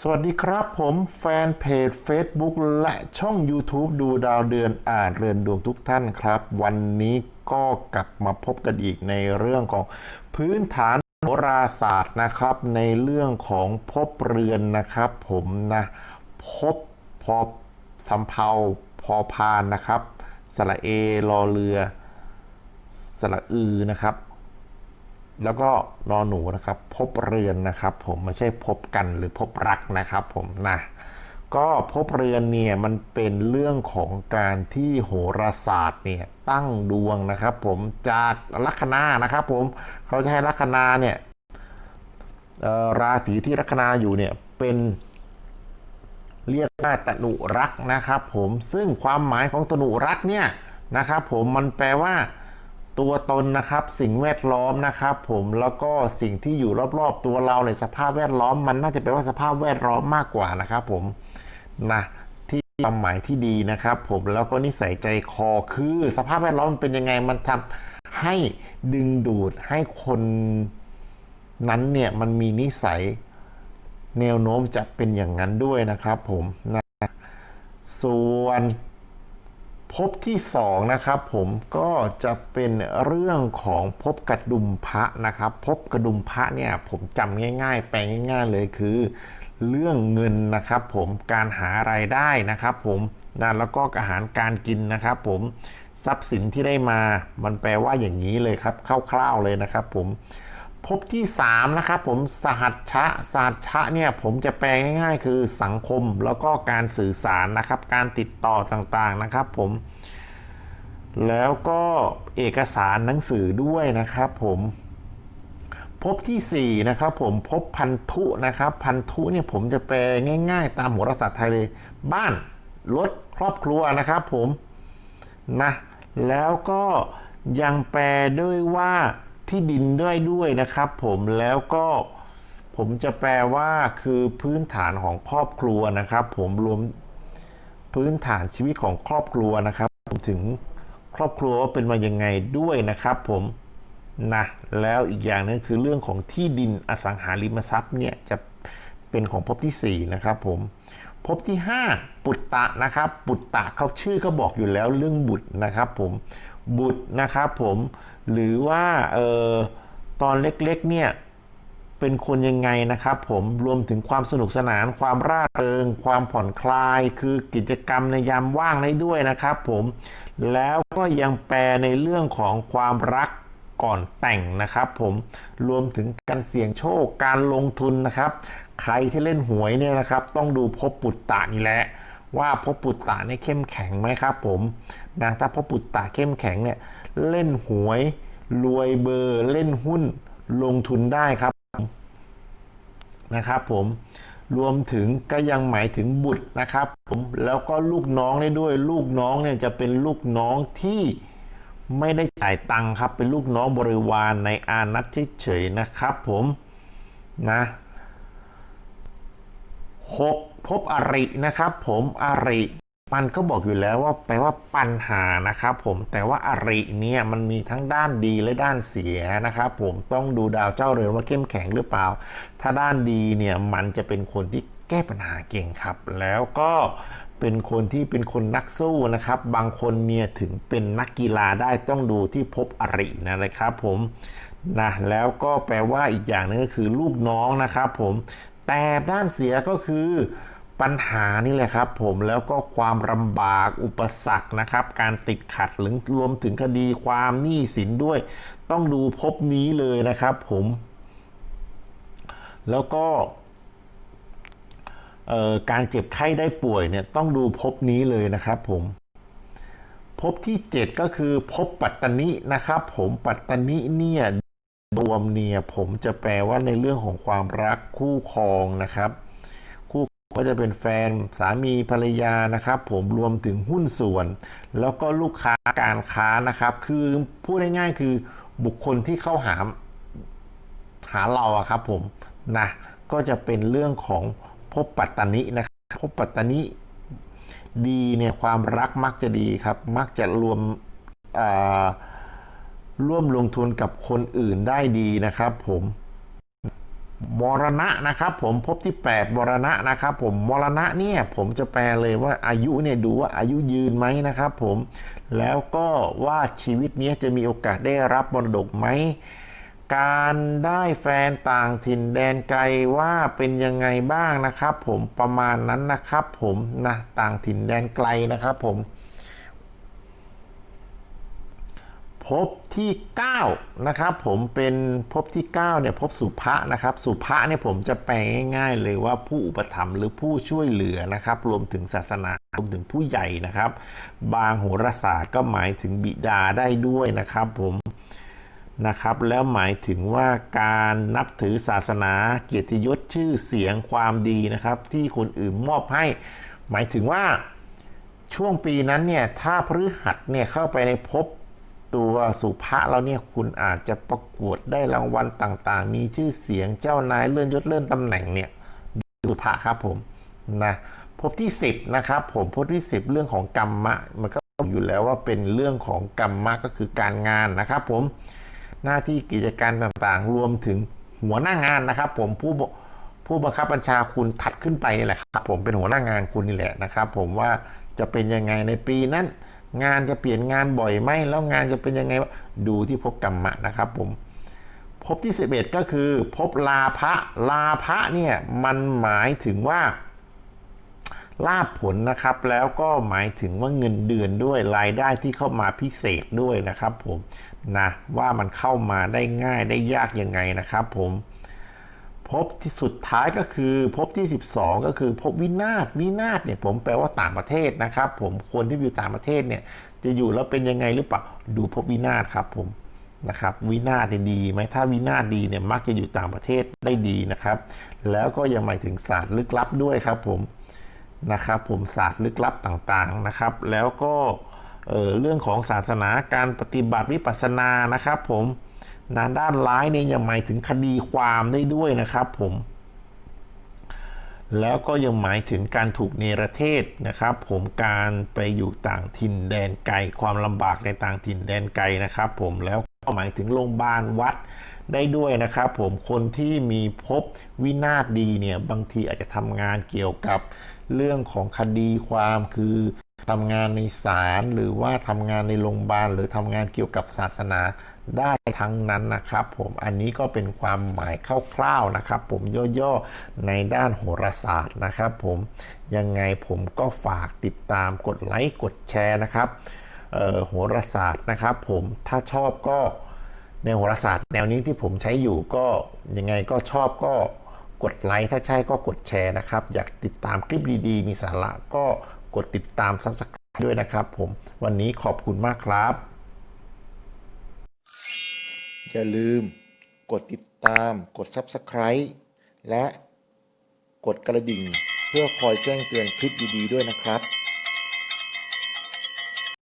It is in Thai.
สวัสดีครับผมแฟนเพจ Facebook และช่อง YouTube ดูดาวเดือนอ่านเรือนดวงทุกท่านครับ วันนี้ก็กลับมาพบกันอีกในเรื่องของพื้นฐานโหราศาสตร์นะครับ ในเรื่องของภพเรือนนะครับผมนะภพพอสำเภาพอพานนะครับ สระเอรอเรือ สระอือนะครับ แล้วก็นอหนูนะครับ พบเรือนนะครับ ผมไม่ใช่พบกันหรือพบรักนะครับ ผมนะก็พบเรือนเนี่ยมันเป็นเรื่องของการที่โหราศาสตร์เนี่ยตั้งดวงนะครับ ผมจากลัคนานะครับ ผมเขาจะให้ลัคนาเนี่ยราศีที่ลัคนาอยู่เนี่ยเป็นเรียกว่าตนุรักษ์นะครับ ผมซึ่งความหมายของตนุรักษ์เนี่ยนะครับ ผมมันแปลว่า ตัวตนนะครับสิ่งแวดล้อมนะครับผมแล้วก็สิ่งที่อยู่รอบๆ ตัวเราในสภาพแวดล้อม มันน่าจะแปลว่าสภาพแวดล้อมมากกว่านะครับผมนะที่ความหมายที่ดีนะครับ ผมแล้วก็นิสัยใจคอคือสภาพแวดล้อมมันเป็นยังไงมันทำให้ดึงดูดให้คนนั้นเนี่ยมันมีนิสัยแนวโน้มจะเป็นอย่างนั้นด้วยนะครับผมนะส่วน ภพที่สองนะครับผมก็จะเป็นเรื่องของภพกระดุมพระนะครับภพกระดุมพระเนี่ยผมจำง่าย ๆ แปลง่าย ๆเลยคือ เรื่องเงินนะครับผมการหาไรายได้นะครับผมนะแล้วก็อาหารการกินนะครับผมทรัพย์สินที่ได้มามันแปลว่าอย่างนี้เลยครับคร่าวๆเลยนะครับผม พบที่ 3 นะครับผมสหัชชะสหัชชะเนี่ยผมจะแปลง่ายๆ คือสังคมแล้วก็การสื่อสารนะครับ การติดต่อต่างๆนะครับผมแล้วก็เอกสารหนังสือด้วยนะครับผมพบที่ 4 นะครับผมพบพันธุนะครับ พันธุเนี่ยผมจะแปลง่าย ๆ ตามโหราศาสตร์ไทยเลย บ้านรถครอบครัวนะครับผมนะแล้วก็ยังแปลด้วยว่า ที่ดินด้วยด้วยนะครับผมแล้วก็ผมจะแปลว่าคือพื้นฐานของครอบครัวนะครับ ผมรวมพื้นฐานชีวิตของครอบครัวนะครับรวมถึงครอบครัวว่าเป็นมายังไงด้วยนะครับ ผมนะแล้วอีกอย่างนึงคือเรื่องของที่ดินอสังหาริมทรัพย์เนี่ยจะเป็นของภพที่4นะครับผม ภพที่ 5 ปุตตะนะครับ ปุตตะเขาชื่อเขาบอกอยู่แล้วเรื่องบุตรนะครับผมบุตรนะครับผมหรือว่าเออตอนเล็กๆเนี่ยเป็นคนยังไงนะครับผมรวมถึงความสนุกสนาน ความร่าเริง ความผ่อนคลาย คือกิจกรรมในยามว่างได้ด้วยนะครับผมแล้วก็ยังแปลในเรื่องของความรัก ก่อนแต่งนะครับผมรวมถึงการเสี่ยงโชคการลงทุนนะครับ ใครที่เล่นหวยเนี่ยนะครับ ต้องดูพบปุตตะนี่แหละว่าพบปุตตะเนี่ยเข้มแข็งไหมครับผมนะถ้าพบปุตตะเข้มแข็งเนี่ยเล่นหวยรวยเบอร์เล่นหุ้นลงทุนได้ครับนะครับผมรวมถึงก็ยังหมายถึงบุตรนะครับผมแล้วก็ลูกน้องได้ด้วยลูกน้องเนี่ยจะเป็นลูกน้องที่ ไม่ได้จ่ายตังค์ครับ เป็นลูกน้องบริวารในอานัตเฉยๆนะครับผมนะหกพบอรินะครับ ผมอริมันก็บอกอยู่แล้วว่าแปลว่าปัญหานะครับผมแต่ว่าอริเนี่ยมันมีทั้งด้านดีและด้านเสียนะครับผมต้องดูดาวเจ้าเรือนว่าเข้มแข็งหรือเปล่า ถ้าด้านดีเนี่ยมันจะเป็นคนที่แก้ปัญหาเก่งครับ แล้วก็ เป็นคนที่เป็นคนนักสู้นะครับ บางคนเนี่ยถึงเป็นนักกีฬาได้ต้องดูที่พบอรินะครับผมนะแล้วก็แปลว่าอีกอย่างนึงก็คือลูกน้องนะครับผมแต่ด้านเสียก็คือปัญหานี่แหละครับผมแล้วก็ความลำบากอุปสรรคนะครับ การติดขัดหรือรวมถึงคดีความหนี้สินด้วย ต้องดูพบนี้เลยนะครับผม แล้วก็ การเจ็บไข้ได้ป่วยเนี่ยต้องดูพบนี้เลยนะครับผมพบที่ 7 ก็คือพบปัตตนินะครับผมปัตตนิเนี่ยรวมเนี่ยผมจะแปลว่าในเรื่องของความรักคู่ครองนะครับ คู่ก็จะเป็นแฟนสามีภรรยานะครับ ผมรวมถึงหุ้นส่วน แล้วก็ลูกค้าการค้านะครับ คือพูดง่ายๆคือบุคคลที่เข้าหาหาเราอะครับผมนะก็จะเป็นเรื่องของ พบปัตตานินะครับพบปัตตานิดีเนี่ยความรักมักจะดีครับ มักจะรวมร่วมลงทุนกับคนอื่นได้ดีนะครับ ผมมรณะนะครับ ผมพบที่8มรณะนะครับ ผมมรณะเนี่ยผมจะแปลเลยว่าอายุเนี่ยดูว่าอายุยืนไหมนะครับ ผมแล้วก็ว่าชีวิตนี้จะมีโอกาสได้รับมรดกไหม การได้แฟนต่างถิ่นแดนไกลว่าเป็นยังไงบ้างนะครับ ผมประมาณนั้นนะครับ ผมนะต่างถิ่นแดนไกลนะครับ ผมภพที่9นะครับ ผมเป็นภพที่9เนี่ยภพสุภะนะครับ สุภะเนี่ยผมจะแปลง่ายๆเลยว่าผู้อุปถัมภ์หรือผู้ช่วยเหลือนะครับ รวมถึงศาสนารวมถึงผู้ใหญ่นะครับ บางโหราศาสตร์ก็หมายถึงบิดาได้ด้วยนะครับ ผม นะครับ แล้วหมายถึงว่าการนับถือศาสนาเกียรติยศชื่อเสียงความดีนะครับ ที่คนอื่นมอบให้ หมายถึงว่าช่วงปีนั้นเนี่ยถ้าพฤหัสเนี่ยเข้าไปในภพตัวสุภะแล้วเนี่ยคุณอาจจะประกวดได้รางวัลต่างๆ มีชื่อเสียงเจ้านายเลื่อนยศเลื่อนตำแหน่งเนี่ยสุภะครับผมนะภพที่ 10 นะครับ ผมภพที่ 10 เรื่องของกรรมะ มันก็อยู่แล้วว่าเป็นเรื่องของกรรมะก็คือการงานนะครับผม หน้าที่กิจการต่างๆ รวมถึงหัวหน้างานนะครับ ผมผู้ผู้บังคับบัญชาคุณถัดขึ้นไปนี่แหละครับ ผมเป็นหัวหน้างานคุณนี่แหละนะครับ ผมว่าจะเป็นยังไงในปีนั้น งานจะเปลี่ยนงานบ่อยไหมแล้วงานจะเป็นยังไงวะดูที่ภพกรรมะนะครับ ผมภพที่ 11 ก็คือภพลาภะลาภะเนี่ยมันหมายถึงว่า ลาภผลนะครับ แล้วก็หมายถึงว่าเงินเดือนด้วยรายได้ที่เข้ามาพิเศษด้วยนะครับผมนะว่ามันเข้ามาได้ง่ายได้ยากยังไงนะครับผมภพที่สุดท้ายก็คือภพที่ 12 ก็คือภพวินาศวินาศเนี่ยผมแปลว่าต่างประเทศนะครับ ผมคนที่อยู่ต่างประเทศเนี่ยจะอยู่แล้วเป็นยังไงหรือเปล่าดูภพวินาศครับผมนะครับวินาศดีไหมถ้าวินาศดีเนี่ยมักจะอยู่ต่างประเทศได้ดีนะครับ แล้วก็ยังหมายถึงศาสตร์ลึกลับด้วยครับผม นะครับผมศาสตร์ลึกลับต่างๆนะครับ แล้วก็เเรื่องของศาสนาการปฏิบัติวิปัสสนานะครับผมนานด้านร้ายเนี่ยยังหมายถึงคดีความได้ด้วยนะครับผมแล้วก็ยังหมายถึงการถูกเนรเทศนะครับ ผมการไปอยู่ต่างถิ่นแดนไกลความลำบากในต่างถิ่นแดนไกลนะครับ ผมแล้วก็หมายถึงโรงพยาบาลวัดได้ด้วยนะครับ ผมคนที่มีภพวินาศดีเนี่ยบางทีอาจจะทำงานเกี่ยวกับ เรื่องของคดีความคือทำงานในศาลหรือว่าทำงานในโรงพยาบาลหรือทำงานเกี่ยวกับศาสนาได้ทั้งนั้นนะครับ ผมอันนี้ก็เป็นความหมายคร่าวๆนะครับ ผมย่อๆในด้านโหราศาสตร์นะครับ ผมยังไงผมก็ฝากติดตามกดไลค์กดแชร์นะครับโหราศาสตร์นะครับ ผมถ้าชอบก็ในโหราศาสตร์แนวนี้ที่ผมใช้อยู่ก็ยังไงก็ชอบก็ กดไลค์ถ้าใช่ก็กดแชร์นะครับ อยากติดตามคลิปดีๆ มีสาระก็กดติดตามซับสไครต์ด้วยนะครับผมวันนี้ขอบคุณมากครับ อย่าลืมกดติดตามกด Subscribe และกดกระดิ่ง เพื่อคอยแจ้งเตือนคลิปดีๆด้วยนะครับ